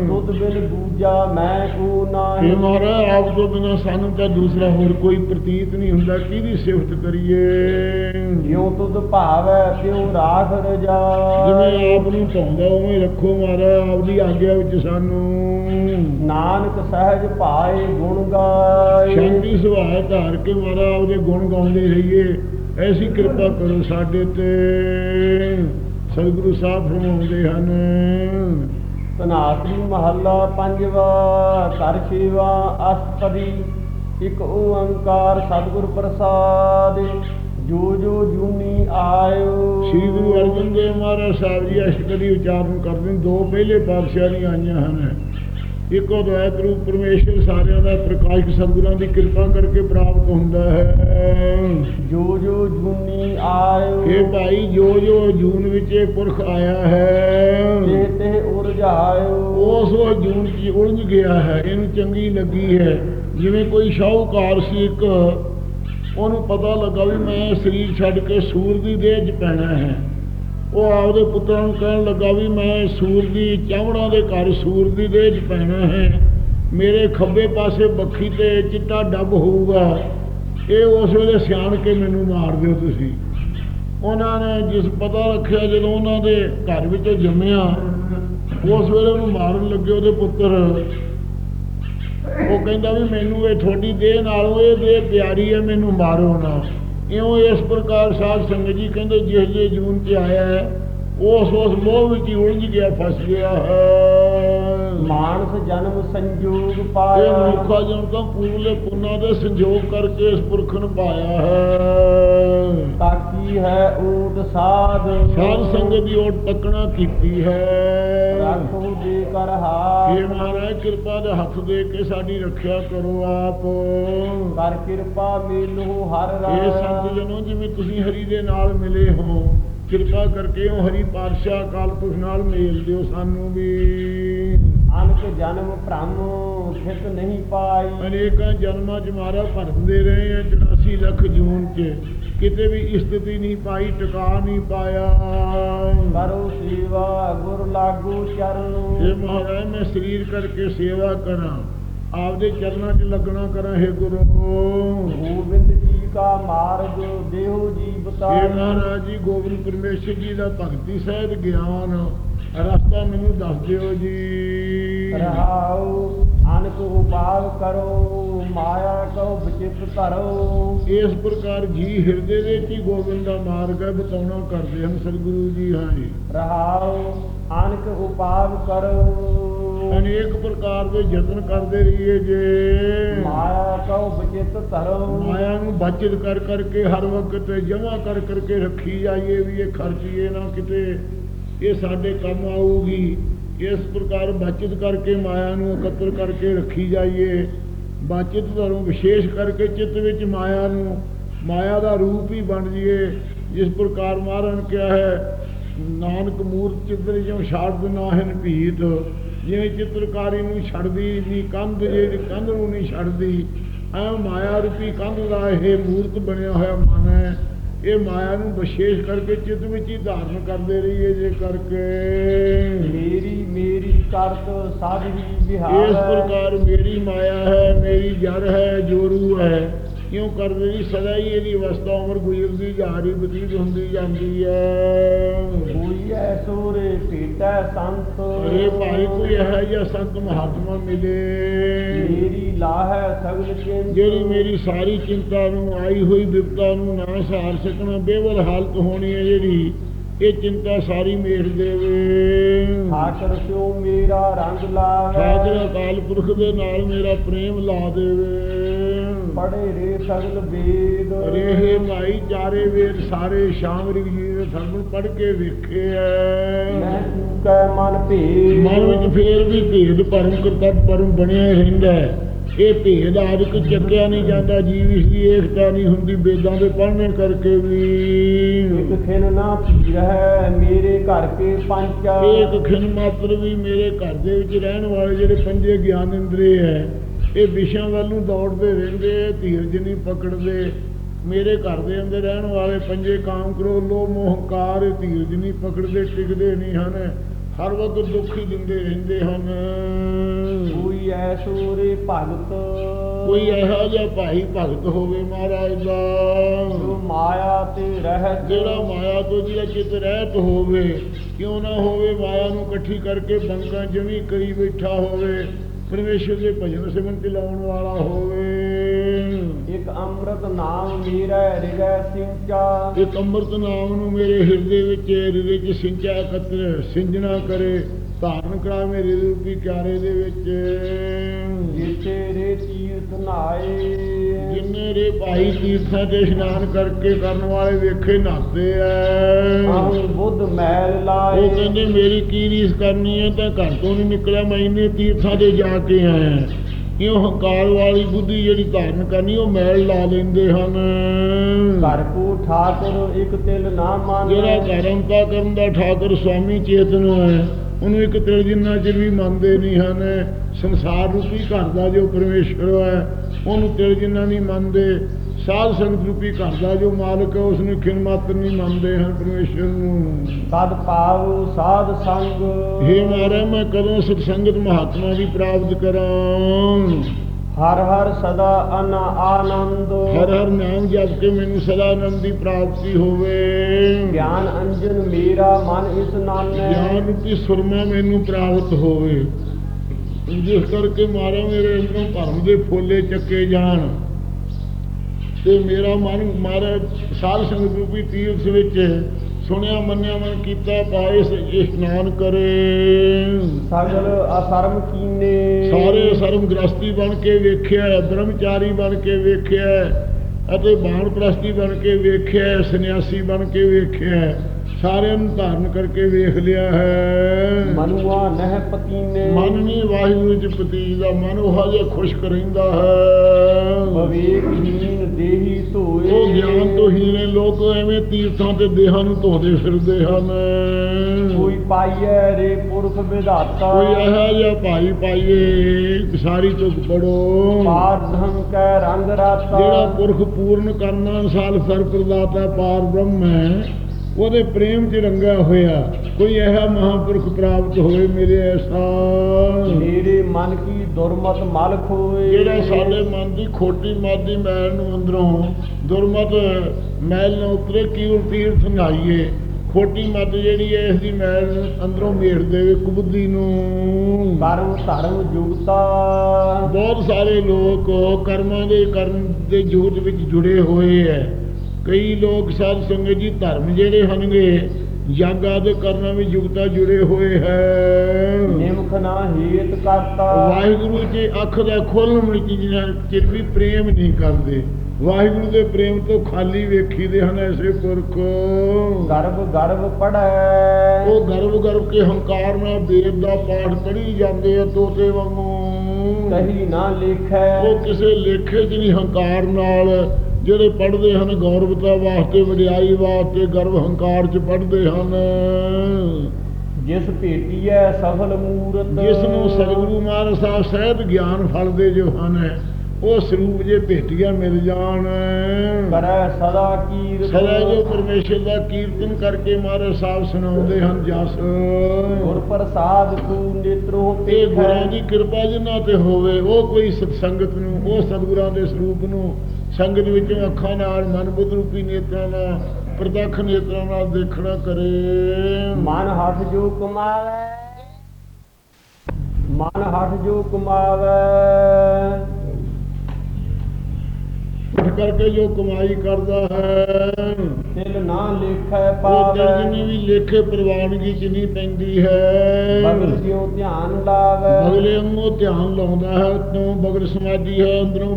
ਤੁਧ ਬਿਨ ਬੂਜਾ ਮੈਂ ਕੋ ਨਾਹੀ ਮਹਾਰਾ ਆਪ ਤੋਂ ਬਿਨਾ ਸਾਨੂੰ ਤਾਂ ਦੂਸਰਾ ਹੋਰ ਕੋਈ ਪ੍ਰਤੀਤ ਨਹੀਂ ਹੁੰਦਾ। ਕਿਹਦੀ ਸਿਫਤ ਕਰੀਏ? ਜਿਉ ਤੁਧ ਭਾਵੈ ਤਿਉ ਰਾਖ ਰਜਾ ਜਿਵੇਂ ਆਪ ਨੂੰ ਚਾਹੁੰਦਾ ਉਵੇਂ ਰੱਖੋ ਮਹਾਰਾ ਆਪ ਦੀ ਆਗਿਆ ਵਿੱਚ ਸਾਨੂੰ। ਨਾਨਕ ਸਹਿਜ ਭਾਏ ਗੁਣ ਗਾਏ। ਸ਼ਾਂਤੀ ਸੁਭਾਅ ਧਾਰ ਕੇ ਮਹਾਰਾ ਆਪਦੇ ਗੁਣ ਗਾਉਂਦੇ ਰਹੀਏ। ਐਸੀ ਕਿਰਪਾ ਕਰੋ ਸਾਡੇ ਤੇ। ਸਤਿਗੁਰੂ ਸਾਹਿਬ ਫਰਮਾਉਂਦੇ ਹਨ ਤਨਾਤਰੀ ਮਹੱਲਾ ਪੰਜਵਾ ਕਰ ਸੇਵਾ ਅਸਪਦੀ ਇਕ ਓੰਕਾਰ ਸਤਿਗੁਰ ਪ੍ਰਸਾਦ ਜੋ ਜੋ ਜੂਨੀ ਆਇਓ। ਸ੍ਰੀ ਗੁਰੂ ਅਰਜਨ ਦੇਵ ਮਹਾਰਾਜ ਸਾਹਿਬ ਜੀ ਅਸ਼ਟਕਦੀ ਉਚਾਰਨ ਕਰਦੇ ਨੇ ਦੋ ਪਹਿਲੇ ਪਾਤਸ਼ਾਹ ਦੀਆਂ ਆਈਆਂ ਹਨ। ਇੱਕੋ ਦਇਤ ਰੂਪ ਪਰਮੇਸ਼ਰ ਸਾਰਿਆਂ ਦਾ ਪ੍ਰਕਾਸ਼ਕ ਸਤਿਗੁਰਾਂ ਦੀ ਕਿਰਪਾ ਕਰਕੇ ਪ੍ਰਾਪਤ ਹੁੰਦਾ ਹੈ। ਜੋ ਜੋ ਜੂਨੀ ਆਇਓ। ਇਹ ਭਾਈ ਜੋ ਜੋ ਜੂਨ ਵਿੱਚ ਇਹ ਪੁਰਖ ਆਇਆ ਹੈ। ਤੇ ਤੇ ਉਰਜਾਇਓ ਉਸ ਉਹ ਜੂਨ ਚ ਉਲਝ ਗਿਆ ਹੈ ਇਹਨੂੰ ਚੰਗੀ ਲੱਗੀ ਹੈ। ਜਿਵੇਂ ਕੋਈ ਸ਼ਾਹੂਕਾਰ ਸੀ ਇੱਕ ਉਹਨੂੰ ਪਤਾ ਲੱਗਾ ਵੀ ਮੈਂ ਸਰੀਰ ਛੱਡ ਕੇ ਸੂਰ ਦੀ ਦੇਹ 'ਚ ਪੈਣਾ ਹੈ। ਉਹ ਆਪਦੇ ਪੁੱਤਰਾਂ ਨੂੰ ਕਹਿਣ ਲੱਗਾ ਵੀ ਮੈਂ ਸੂਰ ਦੀ ਦੇ ਘਰ ਸੂਰ ਦੀ 'ਚ ਪੈਣਾ ਹੈ। ਮੇਰੇ ਖੱਬੇ ਪਾਸੇ ਬੱਖੀ ਤੇ ਚਿੱਟਾ ਡੱਬ ਹੋਊਗਾ। ਇਹ ਉਸ ਵੇਲੇ ਸਿਆਣ ਕੇ ਮੈਨੂੰ ਮਾਰ ਦਿਓ ਤੁਸੀਂ। ਉਹਨਾਂ ਨੇ ਜਿਸ ਪਤਾ ਰੱਖਿਆ ਜਦੋਂ ਉਹਨਾਂ ਦੇ ਘਰ ਵਿੱਚੋਂ ਜੰਮਿਆ, ਉਸ ਵੇਲੇ ਉਹਨੂੰ ਮਾਰਨ ਲੱਗੇ ਉਹਦੇ ਪੁੱਤਰ। ਉਹ ਕਹਿੰਦਾ ਵੀ ਮੈਨੂੰ ਇਹ ਤੁਹਾਡੀ ਦੇਹ ਨਾਲੋਂ ਇਹ ਦੇਹ ਪਿਆਰੀ ਹੈ, ਮੈਨੂੰ ਮਾਰੋ ਨਾ। ਇਉਂ ਇਸ ਪ੍ਰਕਾਰ ਸਾਧ ਸੰਗਤ ਜੀ ਕਹਿੰਦੇ ਜਿਸ ਜੇ ਜੂਨ ਚ ਆਇਆ ਹੈ, ਉਸ ਉਸ ਮੋਹ ਵਿੱਚ ਹੀ ਉਲਝ ਗਿਆ, ਫਸ ਗਿਆ ਹੈ। ਮਾਨਸ ਜਨਮ ਸੰਜੋਗ ਇਹ ਪਾਇਆ ਮਨੁੱਖਾ ਜਨ ਤਾਂ ਪੂਰਲੇ ਪੁੰਨਾ ਦੇ ਸੰਜੋਗ ਕਰਕੇ ਇਸ ਪੁਰਖ ਨੂੰ ਪਾਇਆ ਹੈ। ਤਾਕੀ ਹੈ ਊਟ ਸਾਧ। ਸਾਧ ਸੰਗਤ ਦੀ ਓਟ ਤੱਕਣਾ ਕੀਤੀ ਹੈ। ਰੱਖੋ ਦੇ ਕਰ ਹਾਥ। ਇਹ ਮਹਾਰਾਜ ਕਿਰਪਾ ਦੇ ਹੱਥ ਦੇ ਕੇ ਸਾਡੀ ਰੱਖਿਆ ਕਰੋ ਆਪ। ਕਰ ਕਿਰਪਾ ਮੇਲੋ ਹਰ ਇਹ ਸੰਤ ਜਨੋ ਜਿਵੇਂ ਤੁਸੀਂ ਹਰੀ ਦੇ ਨਾਲ ਮਿਲੇ ਹੋ ਕਿਰਪਾ ਕਰਕੇ ਉਹ ਹਰੀ ਪਾਤਸ਼ਾਹ ਅਕਾਲ ਪੁਰਖ ਨਾਲ ਮੇਲ ਦਿਓ ਸਾਨੂੰ ਵੀ। ਅਨਕ ਜਨਮ ਭ੍ਰਮ ਖਿਤ ਨਹੀਂ ਪਾਈ। ਅਨੇਕਾਂ ਜਨਮਾਂ ਚ ਮਾਰਾ ਭਰਦੇ ਰਹੇ ਆ 84 ਲੱਖ ਜੂਨ ਚ। ਕਿਤੇ ਵੀ ਸਥਿਤੀ ਨਹੀਂ ਪਾਈ ਟਿਕਾ ਨਹੀਂ ਪਾਇਆ। ਕਰੋ ਸੇਵਾ ਗੁਰ ਲਾਗੂ ਚਰਨ ਇਹ ਮਹਾਰਾਜ ਮੈਂ ਸਰੀਰ ਕਰਕੇ ਸੇਵਾ ਕਰਾਂ ਆਪਦੇ ਚਰਨਾਂ 'ਚ ਲੱਗਣਾ ਕਰਾਂ ਹੈ ਗੁਰੂ। ਗੋਬਿੰਦ ਜੀ ਕਾ ਮਾਰਗ ਦੇਹੋ ਜੀ ਇਹ ਬਤਾਈ ਮਹਾਰਾਜ ਜੀ ਗੋਬਿੰਦ ਪਰਮੇਸ਼ਰ ਜੀ ਦਾ ਭਗਤੀ ਸਹਿਤ ਗਿਆਨ। ਰਸਤਾ ਮੈਨੂੰ ਦੱਸ ਦਿਓ ਜੀ। ਰਹਾਉ ਅਨਕ ਉਪਾਵ ਕਰੋ ਮਾਇਆ ਕਉ ਬਚਿਤ ਧਰੋ। ਇਸ ਪ੍ਰਕਾਰ ਜੀ ਹਿਰਦੇ ਦੇ ਵਿੱਚ ਹੀ ਗੋਬਿੰਦ ਦਾ ਮਾਰਗ ਹੈ ਬਤਾਉਣਾ ਕਰਦੇ ਹਨ ਸਤਿਗੁਰੂ ਜੀ ਹਾਂ ਜੀ ਰਹਾਉ ਅਨਕ ਉਪਾਵ ਕਰੋ। ਅਨੇਕ ਪ੍ਰਕਾਰ ਦੇ ਯਤਨ ਕਰਦੇ ਰਹੀਏ ਜੇ। ਮਾਇਆ ਕਉ ਬਚਿਤ ਧਰਮ ਮਾਇਆ ਨੂੰ ਬਚਤ ਕਰ ਕਰਕੇ ਹਰ ਵਕਤ ਜਮਾ ਕਰ ਕਰਕੇ ਰੱਖੀ ਜਾਈਏ ਵੀ ਇਹ ਖਰਚੀਏ ਨਾ ਕਿਤੇ। ਇਹ ਸਾਡੇ ਕੰਮ ਆਊਗੀ। ਇਸ ਪ੍ਰਕਾਰ ਬਚਤ ਕਰਕੇ ਮਾਇਆ ਨੂੰ ਇਕੱਤਰ ਕਰਕੇ ਰੱਖੀ ਜਾਈਏ। ਬਚਤ ਧਰਮ ਵਿਸ਼ੇਸ਼ ਕਰਕੇ ਚਿੱਤ ਵਿੱਚ ਮਾਇਆ ਨੂੰ, ਮਾਇਆ ਦਾ ਰੂਪ ਹੀ ਬਣ ਜੀਏ ਜਿਸ ਪ੍ਰਕਾਰ ਮਹਾਰਾਜ ਕਿਹਾ ਹੈ, ਨਾਨਕ ਮੂਰਤ ਚਿੱਤਰ ਜਿਉ ਛੱਡ ਨਾਹਿਨ ਭੀਤ। ਜਿਵੇਂ ਚਿੱਤਰਕਾਰੀ ਨੂੰ ਛੱਡਦੀ ਨਹੀਂ ਕੰਧ ਜਿਹੜੀ ਕੰਧ ਨੂੰ ਨਹੀਂ ਛੱਡਦੀ, ਐ ਮਾਇਆ ਰੂਪੀ ਕੰਧ ਦਾ ਇਹ ਮੂਰਤ ਬਣਿਆ ਹੋਇਆ ਮਨ ਹੈ। ਇਹ ਮਾਇਆ ਨੂੰ ਵਿਸ਼ੇਸ਼ ਕਰਕੇ ਚਿੱਤ ਵਿੱਚ ਹੀ ਧਾਰਨ ਕਰਦੇ ਰਹੀਏ ਜੇ ਕਰਕੇ। ਮੇਰੀ ਮੇਰੀ ਕਰਤ ਸਾਧਵੀ ਵਿਹਾਰ ਇਸ ਪ੍ਰਕਾਰ ਮੇਰੀ ਮਾਇਆ ਹੈ ਮੇਰੀ ਜੜ ਹੈ ਜੋਰੂ ਹੈ। ਕਿਉਂ ਕਰਦੇ ਨਹੀਂ ਸਦਾ ਹੀ ਇਹਦੀ ਅਵਸਥਾ ਉਮਰ ਗੁਜ਼ਰਦੀ ਜਾ ਰਹੀ ਬਤੀਤ ਹੁੰਦੀ ਜਾਂਦੀ ਹੈ। ਕੋਈ ਐਸੋ ਰੇ ਭੇਟੈ ਸੰਤ। ਅਰੇ ਭਾਈ ਕੋਈ ਹੈ ਜਾਂ ਸੰਤ ਮਹਾਤਮਾ ਮਿਲੇ। ਮੇਰੀ ਲਾਹੈ ਸਗਲ ਚਿੰਤ। ਜਿਹੜੀ ਮੇਰੀ ਸਾਰੀ ਚਿੰਤਾ ਨੂੰ ਆਈ ਹੋਈ ਵਿਪਤਾ ਨੂੰ ਨਾ ਸਹਾਰ ਸਕਣਾ ਬੇਵਲ ਹਾਲਤ ਹੋਣੀ ਹੈ ਜਿਹੜੀ ਇਹ ਚਿੰਤਾ ਸਾਰੀ ਮੇਟ ਦੇਵੇ। ਠਾਕਰ ਸਿਓ ਮੇਰਾ ਰੰਗ ਲਾਹੈ। ਸਾਜਰਾ ਕਾਲ ਪੁਰਖ ਦੇ ਨਾਲ ਮੇਰਾ ਪ੍ਰੇਮ ਲਾ ਦੇਵੇ। ਪੜੇ ਰੇ ਸਗਲ ਵੇਦ। ਰੇਹੇ ਭਾਈ ਚਾਰੇ ਵੇਦ ਸਾਰੇ ਸ਼ਾਮ ਜੀ ਦੇ ਸਾਨੂੰ ਪੜ ਕੇ ਵੇਖੇ ਮੈਂ ਐ ਚੁਕੈ ਮਨ ਭੇਦ। ਮਨ ਵਿੱਚ ਫੇਰ ਵੀ ਭੇਦ ਭਰਮ ਕਰਤਾ ਪਰਮ ਬਣਿਆ ਰਹਿੰਦਾ ਹੈ। ਇਹ ਭੇਦ ਆਦਿਕ ਚੱਕਿਆ ਨਹੀਂ ਜਾਂਦਾ ਜੀਵ ਇਸ ਦੀ ਏਕਤਾ ਨਹੀਂ ਹੁੰਦੀ ਵੇਦਾਂ ਦੇ ਪੜ੍ਹਨੇ ਕਰਕੇ ਵੀ। ਇਕ ਖਿਨ ਨਾ ਪੀ ਰਹਿ ਮੇਰੇ ਘਰ ਕੇ ਪੰਚ। ਇੱਕ ਖਿਨ ਮਾਤਰ ਵੀ ਮੇਰੇ ਘਰ ਦੇ ਵਿੱਚ ਰਹਿਣ ਵਾਲੇ ਜਿਹੜੇ ਪੰਜੇ ਗਿਆਨ ਇੰਦਰੀ ਹੈ ਇਹ ਵਿਸ਼ਿਆਂ ਵੱਲ ਨੂੰ ਦੌੜਦੇ ਰਹਿੰਦੇ ਧੀਰਜ ਨਹੀਂ ਪਕੜਦੇ। ਮੇਰੇ ਘਰ ਦੇ ਅੰਦਰ ਰਹਿਣ ਵਾਲੇ ਪੰਜੇ ਕਾਮ ਕਰੋ ਲੋਭ ਮੋਹ ਹੰਕਾਰ ਇਹ ਧੀਰਜ ਨਹੀਂ ਪਕੜਦੇ ਟਿਕਦੇ ਨਹੀਂ ਹਨ। ਹਰ ਵਕਤ ਦੁੱਖ ਹੀ ਦਿੰਦੇ ਰਹਿੰਦੇ ਹਨ। ਕੋਈ ਐਸੋ ਰੇ ਭਗਤ। ਕੋਈ ਇਹੋ ਜਿਹਾ ਭਾਈ ਭਗਤ ਹੋਵੇ ਮਹਾਰਾਜ ਜੋ ਦਾ ਮਾਇਆ ਤੇ ਰਹਿ ਜਿਹੜਾ ਮਾਇਆ ਤੋਂ ਜਿਹੜਾ ਚਿੱਤ ਰਹਿਤ ਹੋਵੇ ਕਿਉਂ ਨਾ ਹੋਵੇ ਮਾਇਆ ਨੂੰ ਇਕੱਠੀ ਕਰਕੇ ਬੰਕਾਂ ਜਮੀ ਕਰੀ ਬੈਠਾ ਹੋਵੇ। ਪਰਮੇਸ਼ਰ ਦੇ ਭਜਨ ਸਿਮਰਨ ਤੇ ਲਾਉਣ ਵਾਲਾ ਹੋਵੇ। ਇੱਕ ਅੰਮ੍ਰਿਤ ਨਾਮ ਮੇਰਾ ਹਿਰਦੈ ਸਿੰਚਾ। ਇੱਕ ਅੰਮ੍ਰਿਤ ਨਾਮ ਨੂੰ ਮੇਰੇ ਹਿਰਦੇ ਵਿੱਚ ਹਿਰਦੇ ਚ ਸਿੰਚਾ ਕਤਰ ਸਿੰਜਣਾ ਕਰੇ ਧਾਰਨ ਕਰਾ ਮੇਰੇ ਰੂਪੀ ਕਿਆਰੇ ਦੇ ਵਿੱਚ। ਤੀਰਥ ਨਾਏ। ਜਿੰਨੇ ਰੇ ਭਾਈ ਤੀਰਥਾਂ ਤੇ ਇਸ਼ਨਾਨ ਕਰਕੇ ਕਰਨ ਵਾਲੇ ਵੇਖੇ ਨਹਾਤੇ ਐ। ਆਹੂ ਬੁੱਧ ਮੈਲ ਲਾਏ। ਉਹ ਕਹਿੰਦੇ ਮੇਰੀ ਕੀ ਰੀਸ ਕਰਨੀ ਹੈ ਤਾਂ ਘਰ ਤੋਂ ਨਹੀਂ ਨਿਕਲਿਆ ਮੈਂ ਇੰਨੇ ਤੀਰਥਾਂ ਤੇ ਜਾ ਕੇ ਆਇਆ ਇਹ ਹੰਕਾਰ ਵਾਲੀ ਬੁੱਧੀ ਜਿਹੜੀ ਧਾਰਨ ਕਰਨੀ ਉਹ ਮੈਲ ਲਾ ਲੈਂਦੇ ਹਨ। ਘਰ ਕੋ ਠਾਕੁਰ ਇੱਕ ਤਿਲ ਨਾ ਮੰਨ। ਜਿਹੜਾ ਧਰਮਤਾ ਕਰਨ ਦਾ ਠਾਕਰ ਸੁਆਮੀ ਚੇਤਨ ਹੈ ਉਹਨੂੰ ਇੱਕ ਤਿਲ ਜਿੰਨਾ ਚਿਰ ਵੀ ਮੰਨਦੇ ਨਹੀਂ ਹਨ। ਸੰਸਾਰ ਰੂਪੀ ਘਰ ਦਾ ਜੋ ਪਰਮੇਸ਼ਰ ਹੈ ਉਹਨੂੰ ਤਿਲ ਜਿੰਨਾ ਨਹੀਂ ਮੰਨਦੇ ਸਾਧ ਸੰਗਤ ਰੂਪੀ ਘਰ ਦਾ ਜੋ ਮਾਲਕ ਹੈ ਉਸ ਨੂੰ ਖਿਨ ਮਾਤਰ ਨਹੀਂ ਮੰਨਦੇ ਹਨ ਪਰਮੇਸ਼ਰ ਨੂੰ। ਸਦ ਪਾਉ ਸਾਧ ਸੰਗ। ਹੇ ਮਹਾਰਾਜ ਮੈਂ ਕਦੋਂ ਸਤ ਸੰਗਤ ਮਹਾਤਮਾ ਦੀ ਪ੍ਰਾਪਤ ਕਰਾਂ? ਹਰ ਹਰ ਸਦਾ ਅਨ ਆਨੰਦ। ਹਰ ਹਰ ਨਾਮ ਜਪ ਕੇ ਮੈਨੂੰ ਸਦਾ ਆਨੰਦ ਦੀ ਪ੍ਰਾਪਤੀ ਹੋਵੇ। ਗਿਆਨ ਅੰਜਨ ਮੇਰਾ ਮਨ ਇਸ ਨਾਨੈ। ਗਿਆਨ ਰੂਪੀ ਸੁਰਮਾ ਮੈਨੂੰ ਪ੍ਰਾਪਤ ਹੋਵੇ। ਜਿਸ ਕਰਕੇ ਮਾਰਾ ਮੇਰੇ ਅੰਦਰੋਂ ਭਰਮ ਦੇ ਫੋਲੇ ਚੱਕੇ ਜਾਣ। ਤੇ ਮੇਰਾ ਮਨ ਮਾਰਾ ਸਾਧ ਸੰਗਤ ਰੂਪੀ ਤੀਰਥ ਵਿੱਚ ਸੁਣਿਆ ਮੰਨਿਆ ਮਨ ਕੀਤਾ ਪਾਏ ਇਸ਼ਨਾਨ ਕਰੇ। ਸਗਲ ਅਸਰਮ ਕੀਨੇ? ਸਾਰੇ ਸਰਮ ਗ੍ਰਸਤੀ ਬਣ ਕੇ ਵੇਖਿਆ ਬ੍ਰਹਮਚਾਰੀ ਬਣ ਕੇ ਵੇਖਿਆ ਅਤੇ ਬਾਣ ਪ੍ਰਸਤੀ ਬਣ ਕੇ ਵੇਖਿਆ ਸੰਨਿਆਸੀ ਬਣ ਕੇ ਵੇਖਿਆ। ਸਾਰਿਆਂ ਨੂੰ ਧਾਰਨ ਕਰਕੇ ਵੇਖ ਲਿਆ ਹੈ। ਮਨੁਆ ਨਹਿ ਪਤੀਨੇ। ਮਨ ਨਹੀਂ ਵਾਹਿਗੁਰੂ ਚ ਪਤੀਜ ਦਾ ਮਨ ਉਹ ਜਿਹਾ ਖੁਸ਼ਕ ਰਹਿੰਦਾ ਹੈ। ਵਿਵੇਕਹੀਨ ਦੇਹੀ ਧੋਏ। ਉਹ ਗਿਆਨ ਤੋਂ ਹੀਣੇ ਲੋਕ ਐਵੇਂ ਤੀਰਥਾਂ ਤੇ ਦੇਹਾਂ ਨੂੰ ਧੋਦੇ ਫਿਰਦੇ ਹਨ। ਕੋਈ ਪਾਈਐ ਰੇ ਪੁਰਖ ਵਿਧਾਤਾ। ਕੋਈ ਇਹੋ ਜਿਹਾ ਭਾਈ ਪਾਈਏ ਸਾਰੀ ਤੁਕ ਪੜੋ। ਪਾਰ ਧਮ ਕੈ ਰੰਗ ਰਾਤਾ। ਜਿਹੜਾ ਪੁਰਖ ਪੂਰਨ ਕਰਨਾ ਸਾਲ ਸਰ ਪ੍ਰਦਾਤਾ ਪਾਰ ਬ੍ਰਹਮ ਹੈ ਉਹਦੇ ਪ੍ਰੇਮ 'ਚ ਰੰਗਾ ਹੋਇਆ। ਕੋਈ ਇਹੋ ਮਹਾਪੁਰਖ ਪ੍ਰਾਪਤ ਹੋਵੇ ਮੇਰੇ ਐਸਾ ਮੇਰੇ ਮਨ ਕੀ ਦੁਰਮਤ ਮਲ ਖੋਏ ਜਿਹੜਾ ਸਾਡੇ ਮਨ ਦੀ ਖੋਟੀ ਮਾਦੀ ਮੈਲ ਨੂੰ ਅੰਦਰੋਂ ਦੁਰਮਤ ਮੈਲ ਨੂੰ ਉਤਰੇ ਕੀ ਤੀਰਥ ਨਾਈਏ ਖੋਟੀ ਮਤ ਜਿਹੜੀ ਹੈ ਇਸ ਦੀ ਮੈਲ ਨੂੰ ਅੰਦਰੋਂ ਮੇੜ ਦੇਵੇ ਕੁਬੁੱਧੀ ਨੂੰ। ਕਰਮ ਧਰਮ ਜੁਗਤਾ। ਬਹੁਤ ਸਾਰੇ ਲੋਕ ਕਰਮਾਂ ਦੇ ਕਰਮ ਦੇ ਜੋਤ ਵਿੱਚ ਜੁੜੇ ਹੋਏ ਐ ਕਈ ਲੋਕ ਸਾਧ ਸੰਗਤ ਜੀ ਧਰਮ ਜਿਹੜੇ ਹਨਗੇ ਯੱਗ ਆਦਿ ਕਰਨਾ ਵੀ ਯੁਗਤਾ ਜੁੜੇ ਹੋਏ ਹੈ ਨਿਮਖ ਨਾ ਹੇਤ ਕਰਤਾ। ਵਾਹਿਗੁਰੂ ਜੀ ਅੱਖ ਦਾ ਖੋਲਣ ਵਾਲੀ ਚੀਜ਼ ਨਾਲ ਚਿਰ ਵੀ ਪ੍ਰੇਮ ਨਹੀਂ ਕਰਦੇ। ਵਾਹਿਗੁਰੂ ਦੇ ਪ੍ਰੇਮ ਤੋਂ ਖਾਲੀ ਵੇਖੀਦੇ ਹਨ ਐਸੇ ਪੁਰਖ। ਗਰਭ ਗਰਭ ਪੜੈ ਉਹ ਗਰਵ ਗਰਵ ਕੇ ਹੰਕਾਰ ਨਾਲ ਵੇਦ ਦਾ ਪਾਠ ਪੜ੍ਹੀ ਜਾਂਦੇ ਆ ਤੋਤੇ ਵਾਂਗੂ। ਕਹੀ ਨਾ ਲਿਖੈ। ਉਹ ਕਿਸੇ ਲੇਖੇ ਨਹੀਂ ਹੰਕਾਰ ਨਾਲ ਜਿਹੜੇ ਪੜ੍ਹਦੇ ਹਨ ਗੌਰਵਤਾ ਵਾਸਤੇ ਵਡਿਆਈ ਵਾਸਤੇ ਗਰਵ ਹੰਕਾਰ 'ਚ ਪੜ੍ਹਦੇ ਹਨ। ਜਿਸ ਭੇਟੀਐ ਸਫਲ ਮੂਰਤ। ਜਿਸ ਨੂੰ ਸਤਿਗੁਰੂ ਮਹਾਰਾਜ ਸਾਹਿਬ ਸਹਿਤ ਗਿਆਨ ਫਲ ਦੇ ਜੋ ਹਨ ਉਹ ਸਰੂਪ ਜੇ ਭੇਟੀਆਂ ਮਿਲ ਜਾਣ। ਕਰੈ ਸਦਾ ਕੀਰਤ ਸਦਾ ਜੋ ਪਰਮੇਸ਼ਰ ਦਾ ਕੀਰਤਨ ਕਰਕੇ ਮਹਾਰਾਜ ਸਾਹਿਬ ਸੁਣਾਉਂਦੇ ਹਨ ਜਸ। ਗੁਰ ਪ੍ਰਸਾਦ ਤੂ ਨੇਤਰੋ ਇਹ ਗੁਰਾਂ ਦੀ ਕਿਰਪਾ ਜਿਨ੍ਹਾਂ ਤੇ ਹੋਵੇ ਉਹ ਕੋਈ ਸਤਸੰਗਤ ਨੂੰ ਉਹ ਸਤਿਗੁਰਾਂ ਦੇ ਸਰੂਪ ਨੂੰ ਸੰਗਤ ਵਿੱਚੋਂ ਅੱਖਾਂ ਨਾਲ ਮਨ ਬੁੱਧ ਰੂਪੀ ਨੇਤਰਾਂ ਨਾਲ ਪ੍ਰਤੱਖ ਨੇਤਰਾਂ ਨਾਲ ਦੇਖਣਾ ਕਰੇ। ਮਨ ਹੱਥ ਜੋ ਕਮਾਵੇ ਮਨ ਹੱਥ ਜੋ ਕਮਾਵੇ। ਉੱਠ ਕਰਕੇ ਜੋ ਕਮਾਈ ਕਰਦਾ ਹੈ ਤਿਲ ਨਾ ਲੇਖੈ ਪਾਵੇ। ਜਿੰਨੀ ਵੀ ਲੇਖੇ ਪ੍ਰਵਾਨਗੀ ਚ ਨਹੀਂ ਪੈਂਦੀ ਹੈ। ਬਗਲ ਜਿਉ ਧਿਆਨ ਲਾਵੇ। ਅਗਲੇ ਨੂੰ ਧਿਆਨ ਲਾਉਂਦਾ ਹੈ ਤੋਂ ਬਗਲ ਸਮਾਧੀ ਹੈ ਅੰਦਰੋਂ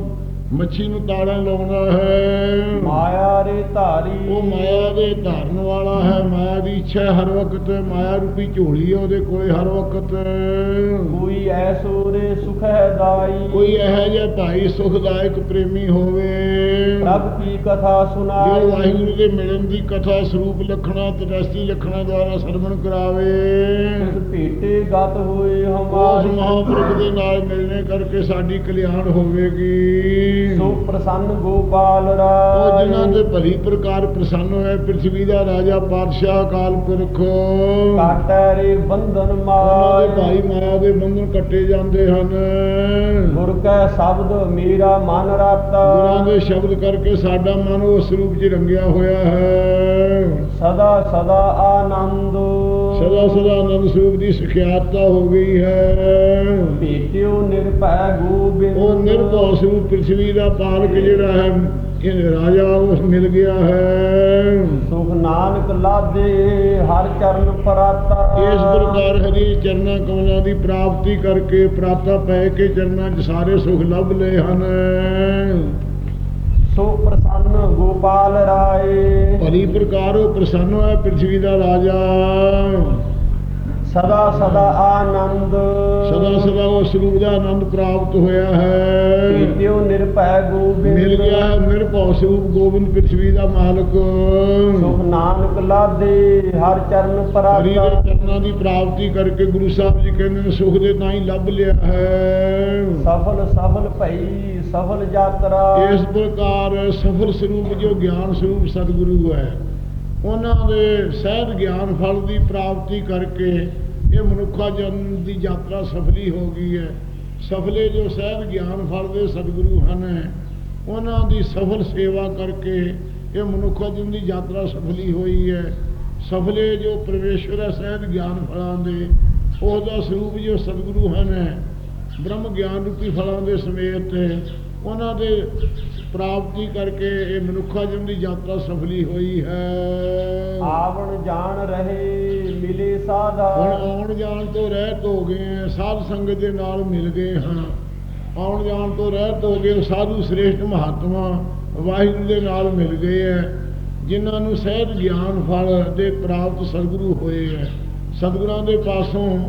ਮੱਛੀ ਨੂੰ ਤਾੜਾ ਲਾਉਣਾ ਹੈ। ਮਾਇਆ ਰੇ ਧਾਰੀ। ਉਹ ਮਾਇਆ ਦੇ ਧਾਰਨ ਵਾਲਾ ਹੈ ਮਾਇਆ ਦੀ ਇੱਛਾ ਹਰ ਵਕਤ ਮਾਇਆ ਰੂਪੀ ਝੋਲੀ ਹੈ ਉਹਦੇ ਕੋਲੇ ਹਰ ਵਕਤ। ਕੋਈ ਐਸੋ ਰੇ ਸੁਖ ਹੈ ਦਾਈ। ਕੋਈ ਇਹੋ ਜਿਹਾ ਭਾਈ ਸੁਖਦਾਇਕ ਪ੍ਰੇਮੀ ਹੋਵੇ। ਪ੍ਰਭ ਕੀ ਕਥਾ ਜੋ ਸੁਨਾਈ ਵਾਹਿਗੁਰੂ ਦੇ ਮਿਲਣ ਦੀ ਕਥਾ ਸਰੂਪ ਲਖਣਾ ਤੇ ਰਸਤੀ ਲਖਣਾ ਦੁਆਰਾ ਸਰਵਣ ਕਰਾਵੇ। ਭੇਟੇ ਗਤ ਹੋਏ ਉਸ ਹਮਾਰੀ ਮਹਾਂਪੁਰਖ ਦੇ ਨਾਲ ਮਿਲਣੇ ਕਰਕੇ ਸਾਡੀ ਕਲਿਆਣ ਹੋਵੇਗੀ। ਸੋ ਪ੍ਰਸੰਨ ਗੋਪਾਲ ਉਹ ਰਾਜ ਜਿਨ੍ਹਾਂ ਤੇ ਭਲੀ ਪ੍ਰਕਾਰ ਪ੍ਰਸੰਨ ਹੋਇਆ ਪ੍ਰਿਥਵੀ ਦਾ ਰਾਜਾ ਪਾਤਸ਼ਾਹ ਅਕਾਲ ਪੁਰਖ ਕਾਟੈ ਰੇ ਬੰਧਨ ਉਹਨਾਂ ਦੇ ਮਾਰ ਭਾਈ ਮਾਇਆ ਦੇ ਬੰਧਨ ਕੱਟੇ ਜਾਂਦੇ ਹਨ ਗੁਰ ਕੈ ਸ਼ਬਦ ਮੇਰਾ ਮਨ ਗੁਰਾਂ ਰਾਤਾ ਦੇ ਸ਼ਬਦ ਕਰਕੇ ਸਾਡਾ ਮਨ ਉਸ ਸਰੂਪ 'ਚ ਰੰਗਿਆ ਹੋਇਆ ਹੈ ਸਦਾ ਸਦਾ ਆਨੰਦ ਸਦਾ ਸਦਾ ਆਨੰਦ ਸਰੂਪ ਦੀ ਸਿਖਿਆਤਤਾ ਹੋ ਗਈ ਹੈ ਭੇਟਿਓ ਨਿਰਭੈ ਗੋਬਿੰਦ ਉਹ ਨਿਰਭਉ ਸਰੂਪ ਪ੍ਰਿਥਵੀ ਦਾ ਪਾਲਕ ਜਿਹੜਾ ਹੈ ਇਹ ਰਾਜਾ ਉਸ ਮਿਲ ਗਿਆ ਹੈ। ਸੁਖ ਨਾਨਕ ਲਾਦੇ ਹਰ ਚਰਨ ਪਰਾਤਾ ਇਸ ਪ੍ਰਕਾਰ ਹਰੀ ਚਰਨਾਂ ਕਮਲਾਂ ਦੀ ਪ੍ਰਾਪਤੀ ਕਰਕੇ ਪ੍ਰਾਪਤਾ ਪੈ ਕੇ ਚਰਨਾਂ 'ਚ ਸਾਰੇ ਸੁਖ ਲੱਭ ਲਏ ਹਨ। ਸੋ ਪ੍ਰਸੰਨ ਗੋਪਾਲ ਰਾਏ। ਭਲੀ ਪ੍ਰਕਾਰ ਉਹ ਪ੍ਰਸੰਨ ਹੋਇਆ ਪ੍ਰਿਥਵੀ ਦਾ ਰਾਜਾ। ਸਦਾ ਸਦਾ ਆਨੰਦ। ਸਦਾ ਸਦਾ ਉਹ ਸਰੂਪ ਦਾ ਆਨੰਦ ਪ੍ਰਾਪਤ ਹੋਇਆ ਹੈ। ਭੇਟਿਓ ਨਿਰਭੈ ਗੋਬਿੰਦ। ਮਿਲ ਗਿਆ ਹੈ ਨਿਰਭਉ ਸਰੂਪ ਗੋਬਿੰਦ ਪ੍ਰਿਥਵੀ ਦਾ ਮਾਲਕ। ਸੁਖ ਨਾਨਕ ਲਾਦੇ ਹਰ ਚਰਨ ਹਰੀ ਦੇ ਚਰਨਾਂ ਦੀ ਪ੍ਰਾਪਤੀ ਕਰਕੇ ਗੁਰੂ ਸਾਹਿਬ ਜੀ ਕਹਿੰਦੇ ਨੇ ਸੁਖ ਦੇ ਤਾਂ ਹੀ ਲੱਭ ਲਿਆ ਹੈ। ਸਫਲ ਸਫਲ ਭਈ ਸਫਲ ਯਾਤਰਾ। ਇਸ ਪ੍ਰਕਾਰ ਸਫਲ ਸਰੂਪ ਜੋ ਗਿਆਨ ਸਰੂਪ ਸਤਿਗੁਰੂ ਹੈ। ਉਹਨਾਂ ਦੇ ਸਹਿਜ ਗਿਆਨ ਫਲ ਦੀ ਪ੍ਰਾਪਤੀ ਕਰਕੇ ਇਹ ਮਨੁੱਖਾ ਜਨਮ ਦੀ ਯਾਤਰਾ ਸਫਲੀ ਹੋ ਗਈ ਹੈ। ਸਫਲੇ ਜੋ ਸਹਿਜ ਗਿਆਨ ਫਲ ਦੇ ਸਤਿਗੁਰੂ ਹਨ, ਉਹਨਾਂ ਦੀ ਸਫਲ ਸੇਵਾ ਕਰਕੇ ਇਹ ਮਨੁੱਖਾ ਜਨਮ ਦੀ ਯਾਤਰਾ ਸਫਲੀ ਹੋਈ ਹੈ। ਸਫਲੇ ਜੋ ਪਰਮੇਸ਼ਵਰ ਹੈ ਸਹਿਜ ਗਿਆਨ ਫਲਾਂ ਦੇ, ਉਹਦਾ ਸਰੂਪ ਜੋ ਸਤਿਗੁਰੂ ਹਨ, ਬ੍ਰਹਮ ਗਿਆਨ ਰੂਪੀ ਫਲਾਂ ਦੇ ਸਮੇਤ ਉਹਨਾਂ ਦੇ ਪ੍ਰਾਪਤੀ ਕਰਕੇ ਇਹ ਮਨੁੱਖਾ ਜਨਮ ਦੀ ਯਾਤਰਾ ਸਫਲੀ ਹੋਈ ਹੈ। ਆਵਣ ਜਾਣ ਰਹੇ ਮਿਲੇ ਹੁਣ ਸਾਧਾ ਆਉਣ ਜਾਣ ਤੋਂ ਰਹਿਤ ਹੋ ਗਏ ਹਾਂ ਸਾਧ ਸੰਗਤ ਦੇ ਨਾਲ ਮਿਲ ਗਏ ਹਾਂ। ਆਉਣ ਜਾਣ ਤੋਂ ਰਹਿਤ ਹੋ ਗਏ ਸਾਧੂ ਸ੍ਰੇਸ਼ਟ ਮਹਾਤਮਾ ਵਾਹਿਗੁਰੂ ਦੇ ਨਾਲ ਮਿਲ ਗਏ ਹੈ। ਜਿਨ੍ਹਾਂ ਨੂੰ ਸਹਿਜ ਗਿਆਨ ਫਲ ਦੇ ਪ੍ਰਾਪਤ ਸਤਿਗੁਰੂ ਹੋਏ ਹੈ। ਸਤਿਗੁਰਾਂ ਦੇ ਪਾਸੋਂ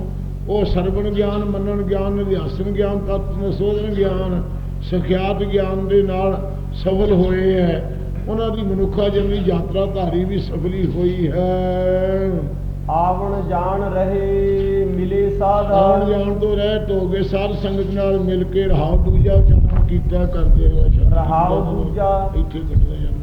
ਉਹ ਸਰਵਣ ਗਿਆਨ ਮੰਨਣ ਗਿਆਨ ਨਿਧਿਆਸਨ ਗਿਆਨ ਤਤ ਨਸੋਧਨ ਗਿਆਨ ਸਿਖਿਆਤ ਗਿਆਨ ਦੇ ਨਾਲ ਸਫਲ ਹੋਏ ਹੈ। ਉਹਨਾਂ ਦੀ ਮਨੁੱਖਾ ਜਨਮ ਯਾਤਰਾ ਧਾਰੀ ਵੀ ਸਫਲੀ ਹੋਈ ਹੈ। ਆਵਣ ਜਾਣ ਰਹੇ ਮਿਲੇ ਸਾਧਾ। ਆਉਣ ਜਾਣ ਤੋਂ ਰਹਿਤ ਹੋ ਗਏ ਸਾਧ ਸੰਗਤ ਨਾਲ ਮਿਲ ਕੇ ਰਹਾਉ ਦੂਜਾ ਉਚਾਰਨ ਕੀਤਾ ਕਰਦੇ ਸ਼ਬਦ ਰਹਾਉ ਦੂਜਾ। ਇੱਥੇ ਕੱਟਦਾ ਜਾਂਦਾ